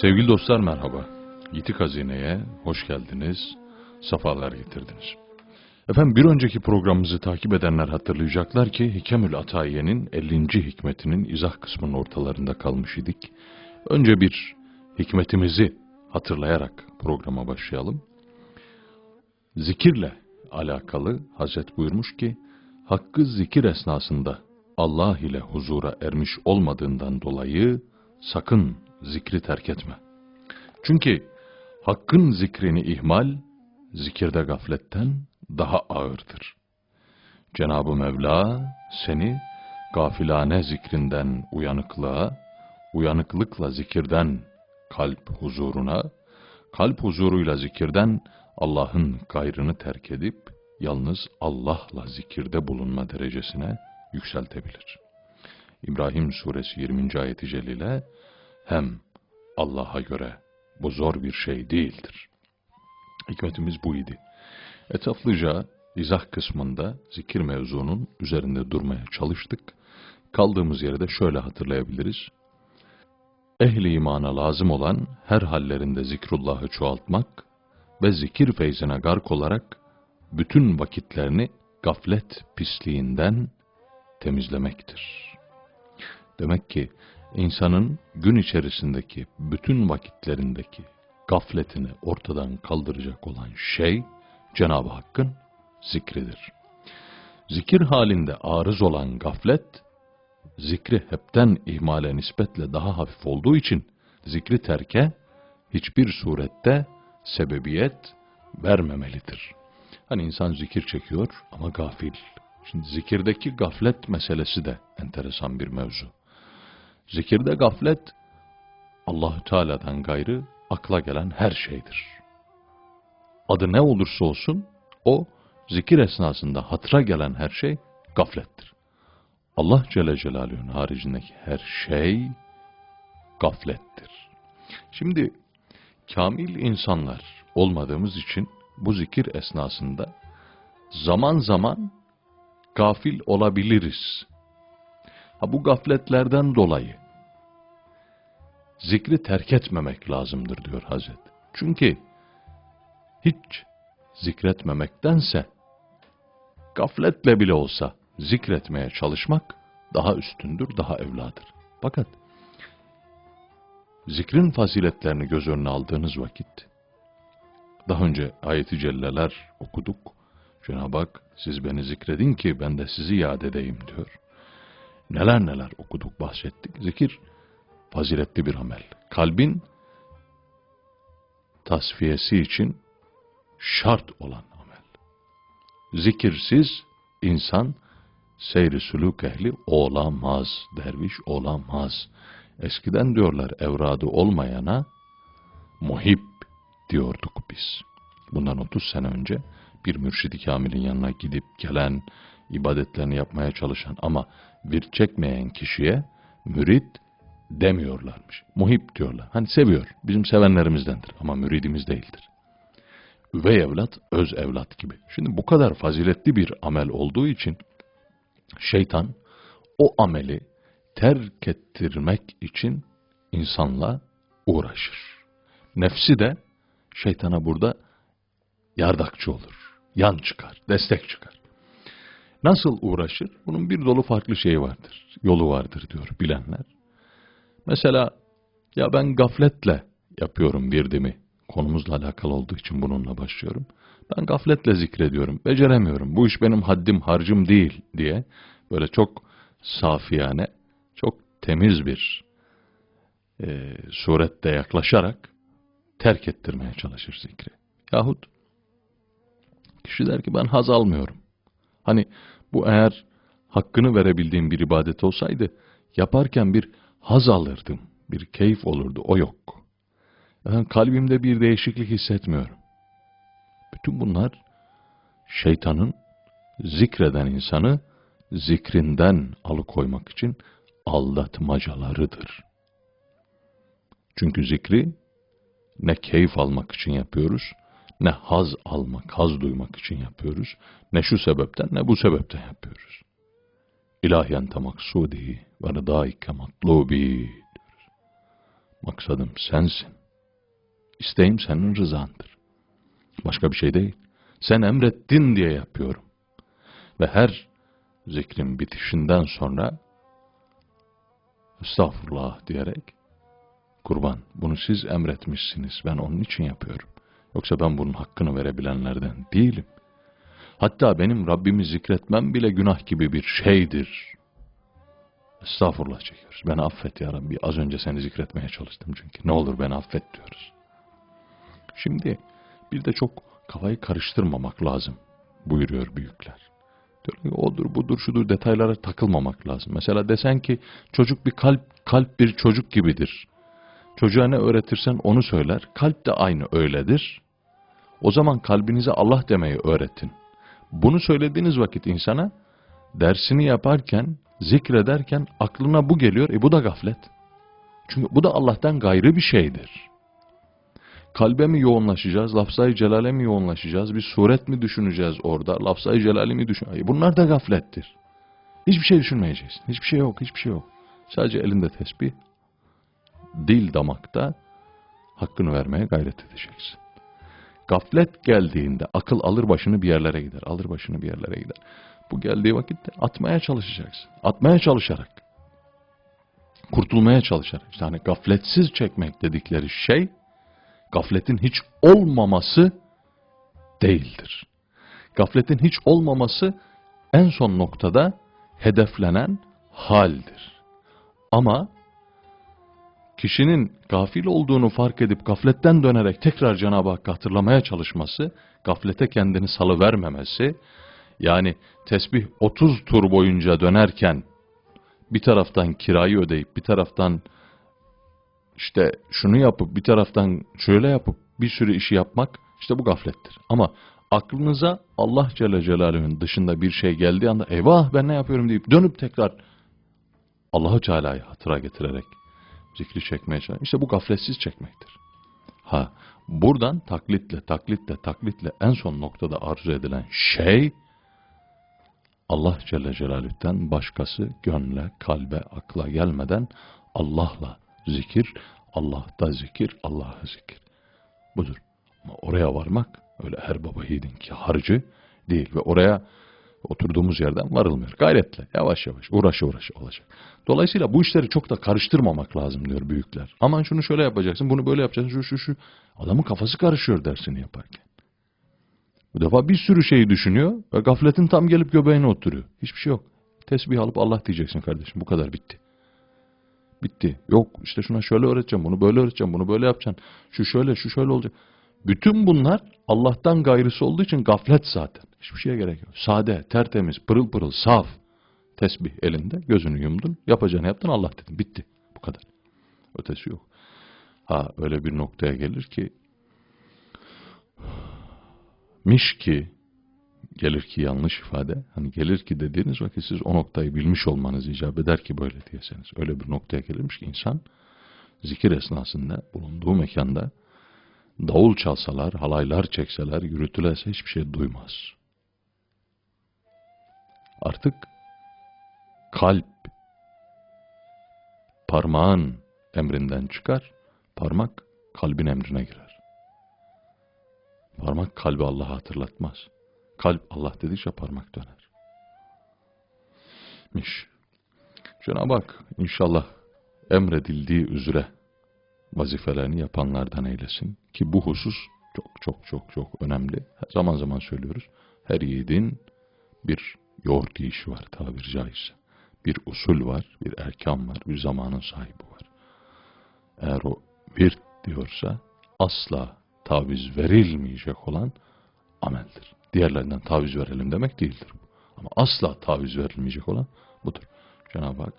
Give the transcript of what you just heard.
Sevgili dostlar merhaba. Yitik Hazine'ye hoş geldiniz, safalar getirdiniz. Efendim bir önceki programımızı takip edenler hatırlayacaklar ki Hikemül Atayiye'nin 50. hikmetinin izah kısmının ortalarında kalmış idik. Önce bir hikmetimizi hatırlayarak programa başlayalım. Zikirle alakalı Hazret buyurmuş ki, hakkı zikir esnasında Allah ile huzura ermiş olmadığından dolayı sakın zikri terk etme. Çünkü hakkın zikrini ihmal, zikirde gafletten daha ağırdır. Cenab-ı Mevla seni gafilane zikrinden uyanıklığa, uyanıklıkla zikirden kalp huzuruna, kalp huzuruyla zikirden Allah'ın gayrını terk edip yalnız Allah'la zikirde bulunma derecesine yükseltebilir. İbrahim suresi 20. ayeti celile hem Allah'a göre bu zor bir şey değildir. Hikmetimiz bu idi. Etraflıca izah kısmında zikir mevzunun üzerinde durmaya çalıştık. Kaldığımız yerde şöyle hatırlayabiliriz. Ehli imana lazım olan her hallerinde zikrullahı çoğaltmak ve zikir feyzine gark olarak bütün vakitlerini gaflet pisliğinden temizlemektir. Demek ki insanın gün içerisindeki bütün vakitlerindeki gafletini ortadan kaldıracak olan şey Cenab-ı Hakk'ın zikridir. Zikir halinde arız olan gaflet, zikri hepten ihmale nispetle daha hafif olduğu için zikri terke hiçbir surette sebebiyet vermemelidir. Hani insan zikir çekiyor ama gafil. Şimdi zikirdeki gaflet meselesi de enteresan bir mevzu. Zikirde gaflet Allahü Teala'dan gayrı akla gelen her şeydir. Adı ne olursa olsun o zikir esnasında hatıra gelen her şey gaflettir. Allah Celle Celaluhu'nun haricindeki her şey gaflettir. Şimdi kamil insanlar olmadığımız için bu zikir esnasında zaman zaman gafil olabiliriz. Ha bu gafletlerden dolayı zikri terk etmemek lazımdır diyor Hazret. Çünkü hiç zikretmemektense gafletle bile olsa zikretmeye çalışmak daha üstündür, daha evladır. Fakat zikrin faziletlerini göz önüne aldığınız vakit daha önce ayeti celleler okuduk. Cenab-ı Hak siz beni zikredin ki ben de sizi yad edeyim diyor. Neler neler okuduk, bahsettik. Zikir faziletli bir amel. Kalbin tasfiyesi için şart olan amel. Zikirsiz insan seyri sülük ehli olamaz, derviş olamaz. Eskiden diyorlar evradı olmayana muhib diyorduk biz. Bundan 30 sene önce bir mürşidi kamilin yanına gidip gelen, ibadetlerini yapmaya çalışan ama bir çekmeyen kişiye mürit demiyorlarmış. Muhip diyorlar. Hani seviyor. Bizim sevenlerimizdendir ama müridimiz değildir. Üvey evlat, öz evlat gibi. Şimdi bu kadar faziletli bir amel olduğu için şeytan o ameli terk ettirmek için insanla uğraşır. Nefsi de şeytana burada yardakçı olur. Yan çıkar, destek çıkar. Nasıl uğraşır? Bunun bir dolu farklı şeyi vardır. Yolu vardır diyor bilenler. Mesela ya ben gafletle yapıyorum birdimi. Konumuzla alakalı olduğu için bununla başlıyorum. Ben gafletle zikrediyorum. Beceremiyorum. Bu iş benim haddim harcım değil diye böyle çok safiyane, çok temiz bir e, surette yaklaşarak terk ettirmeye çalışır zikri. Yahut kişi der ki ben haz almıyorum. Hani bu eğer hakkını verebildiğim bir ibadet olsaydı yaparken bir haz alırdım, bir keyif olurdu. O yok. Yani kalbimde bir değişiklik hissetmiyorum. Bütün bunlar şeytanın zikreden insanı zikrinden alıkoymak için aldatmacalarıdır. Çünkü zikri ne keyif almak için yapıyoruz, ne haz almak, haz duymak için yapıyoruz, ne şu sebepten ne bu sebepten yapıyoruz. İlahi ente maksudi ve rıdaike matlubi diyoruz. Maksadım sensin. İsteğim senin rızandır. Başka bir şey değil. Sen emrettin diye yapıyorum. Ve her zikrin bitişinden sonra estağfurullah diyerek kurban bunu siz emretmişsiniz ben onun için yapıyorum. Yoksa ben bunun hakkını verebilenlerden değilim. Hatta benim Rabbimi zikretmem bile günah gibi bir şeydir. Estağfurullah çekiyoruz. Beni affet ya Rabbi. Az önce seni zikretmeye çalıştım çünkü. Ne olur beni affet diyoruz. Şimdi bir de çok kafayı karıştırmamak lazım buyuruyor büyükler. Diyor ki odur budur şudur detaylara takılmamak lazım. Mesela desen ki çocuk bir kalp kalp bir çocuk gibidir. Çocuğa ne öğretirsen onu söyler. Kalp de aynı öyledir. O zaman kalbinize Allah demeyi öğretin. Bunu söylediğiniz vakit insana dersini yaparken, zikrederken aklına bu geliyor. E bu da gaflet. Çünkü bu da Allah'tan gayrı bir şeydir. Kalbe mi yoğunlaşacağız, lafzayı celale mi yoğunlaşacağız, bir suret mi düşüneceğiz orada, lafzayı celali mi düşün... Ay, Bunlar da gaflettir. Hiçbir şey düşünmeyeceksin. Hiçbir şey yok, hiçbir şey yok. Sadece elinde tesbih, dil damakta hakkını vermeye gayret edeceksin. Gaflet geldiğinde akıl alır başını bir yerlere gider. Alır başını bir yerlere gider. Bu geldiği vakitte atmaya çalışacaksın. Atmaya çalışarak. Kurtulmaya çalışarak. İşte hani gafletsiz çekmek dedikleri şey gafletin hiç olmaması değildir. Gafletin hiç olmaması en son noktada hedeflenen haldir. Ama kişinin gafil olduğunu fark edip gafletten dönerek tekrar Cenab-ı Hakk'ı hatırlamaya çalışması, gaflete kendini salıvermemesi, yani tesbih 30 tur boyunca dönerken bir taraftan kirayı ödeyip bir taraftan işte şunu yapıp bir taraftan şöyle yapıp bir sürü işi yapmak işte bu gaflettir. Ama aklınıza Allah Celle Celaluhu'nun dışında bir şey geldiği anda eyvah ben ne yapıyorum deyip dönüp tekrar Allahu Teala'yı hatıra getirerek zikri çekmeye çalışmak. İşte bu gafletsiz çekmektir. Ha buradan taklitle taklitle taklitle en son noktada arzu edilen şey Allah Celle Celaluhu'dan başkası gönle, kalbe, akla gelmeden Allah'la zikir, Allah'ta zikir, Allah'a zikir. Budur. Ama oraya varmak öyle her baba yiğidin ki harcı değil ve oraya oturduğumuz yerden varılmıyor. Gayretle, yavaş yavaş, uğraşa uğraşa olacak. Dolayısıyla bu işleri çok da karıştırmamak lazım diyor büyükler. Aman şunu şöyle yapacaksın, bunu böyle yapacaksın, şu şu şu. Adamın kafası karışıyor dersini yaparken. Bu defa bir sürü şeyi düşünüyor ve gafletin tam gelip göbeğine oturuyor. Hiçbir şey yok. Tesbih alıp Allah diyeceksin kardeşim. Bu kadar bitti. Bitti. Yok işte şuna şöyle öğreteceğim, bunu böyle öğreteceğim, bunu böyle yapacaksın. Şu şöyle, şu şöyle olacak. Bütün bunlar Allah'tan gayrısı olduğu için gaflet zaten. Hiçbir şeye gerek yok. Sade, tertemiz, pırıl pırıl, saf. Tesbih elinde, gözünü yumdun, yapacağını yaptın, Allah dedin. Bitti. Bu kadar. Ötesi yok. Ha öyle bir noktaya gelir ki miş ki gelir ki yanlış ifade. Hani gelir ki dediğiniz vakit siz o noktayı bilmiş olmanız icap eder ki böyle diyeseniz. Öyle bir noktaya gelirmiş ki insan zikir esnasında bulunduğu mekanda davul çalsalar, halaylar çekseler, yürütülerse hiçbir şey duymaz. Artık kalp parmağın emrinden çıkar, parmak kalbin emrine girer. Parmak kalbi Allah'a hatırlatmaz. Kalp Allah dedikçe parmak döner. Miş. Cenab-ı Hak inşallah emredildiği üzere vazifelerini yapanlardan eylesin. Ki bu husus çok çok çok çok önemli. Zaman zaman söylüyoruz. Her yiğidin bir yoğurt yiyişi var tabiri caizse. Bir usul var, bir erkan var, bir zamanın sahibi var. Eğer o bir diyorsa asla taviz verilmeyecek olan ameldir. Diğerlerinden taviz verelim demek değildir. Ama asla taviz verilmeyecek olan budur. Cenab-ı Hak